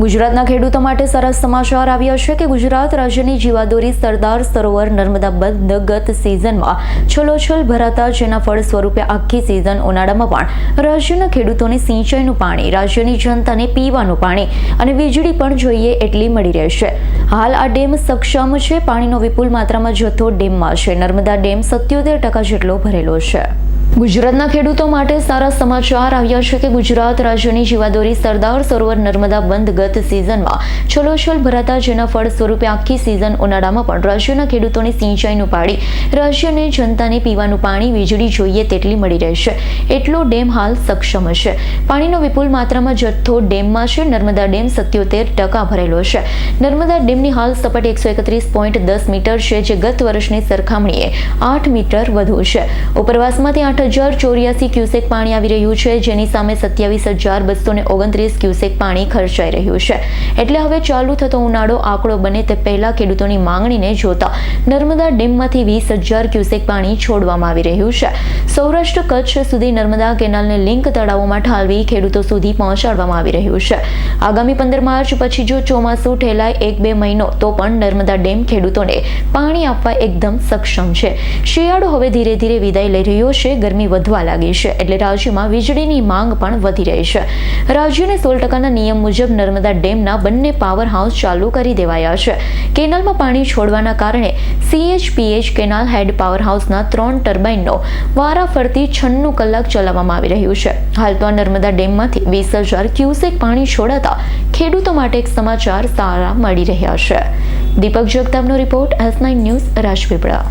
ગુજરાતના ખેડૂતો માટે સરસ સમાચાર આવ્યા છે કે ગુજરાત રાજ્યની જીવાદોરી સરદાર સરોવર નર્મદા બંધ ગત સિઝનમાં છલોછલ ભરાતા જેના ફળ સ્વરૂપે આખી સિઝન ઉનાળામાં પણ રાજ્યના ખેડૂતોને સિંચાઈનું પાણી, રાજ્યની જનતાને પીવાનું પાણી અને વીજળી પણ જોઈએ એટલી મળી રહેશે હાલ આ ડેમ સક્ષમ છે, પાણીનો વિપુલ માત્રામાં જથ્થો ડેમમાં છે. નર્મદા ડેમ સત્યોતેર ટકા જેટલો ભરેલો છે. ગુજરાતના ખેડૂતો માટે સારા સમાચાર આવ્યા છે કે ગુજરાત રાજ્યની જીવાદોરી સરદાર સરોવર નર્મદા બંધ ગત સિઝનમાં છલોછલ ભરાતા જેના ફળ સ્વરૂપે આખી સિઝન ઉનાળામાં પણ રાજ્યના ખેડૂતોને સિંચાઈનું પાણી, રાજ્યને જનતાને પીવાનું પાણી, વીજળી જોઈએ તેટલી મળી રહેશે. એટલો ડેમ હાલ સક્ષમ છે. પાણીનો વિપુલ માત્રામાં જથ્થો ડેમમાં છે. નર્મદા ડેમ સત્યોતેર ટકા ભરેલો છે. નર્મદા ડેમની હાલ સપાટી એકસો એકત્રીસ પોઈન્ટ દસ મીટર છે, જે ગત વર્ષની સરખામણીએ આઠ મીટર વધુ છે. ઉપરવાસમાંથી આઠ હજાર ચોર્યાસી ક્યુસેક પાણી આવી રહ્યું છે, જેની સામે સત્યાવીસ હજાર બસો ને ઓગણત્રીસ ક્યુસેક પાણી ખર્ચાઈ રહ્યું છે. એટલે હવે ચાલુ થતો ઉનાળો આંકડો બને તે પહેલા ખેડૂતોની માંગણીને જોતા નર્મદા ડેમમાંથી વીસ હજાર ક્યુસેક પાણી છોડવામાં આવી રહ્યું છે. સૌરાષ્ટ્ર કચ્છ સુધી નર્મદા કેનાલને લિંક તળાવોમાં ઠાલવી ખેડૂતો સુધી પહોંચાડવામાં આવી રહ્યું છે. આગામી પંદર માર્ચ પછી જો ચોમાસું ઠેલાય એક બે મહિનો, તો પણ નર્મદા ડેમ ખેડૂતોને પાણી આપવા એકદમ સક્ષમ છે. શિયાળો હવે ધીરે ધીરે વિદાય લઈ રહ્યો છે. ગરમી વધવા લાગી છે એટલે રાજ્યમાં વીજળીની માંગ પણ વધી રહી છે. રાજ્યને સોળ ટકાના નિયમ મુજબ નર્મદા ડેમના બંને પાવર હાઉસ ચાલુ કરી દેવાયા છે. કેનાલમાં પાણી છોડવાના કારણે સીએચપીએચ કેનાલ હેડ પાવર હાઉસના ત્રણ ટર્બાઇનનો વારાફરતી છન્નું કલાક ચલાવવામાં આવી રહ્યું છે. હાલ તો નર્મદા ડેમમાંથી વીસ હજાર ક્યુસેક પાણી છોડાતા ખેડૂતો માટે એક સમાચાર સારા મળી રહ્યા છે. Deepak જગતાપનો report S nine news Rajpipla.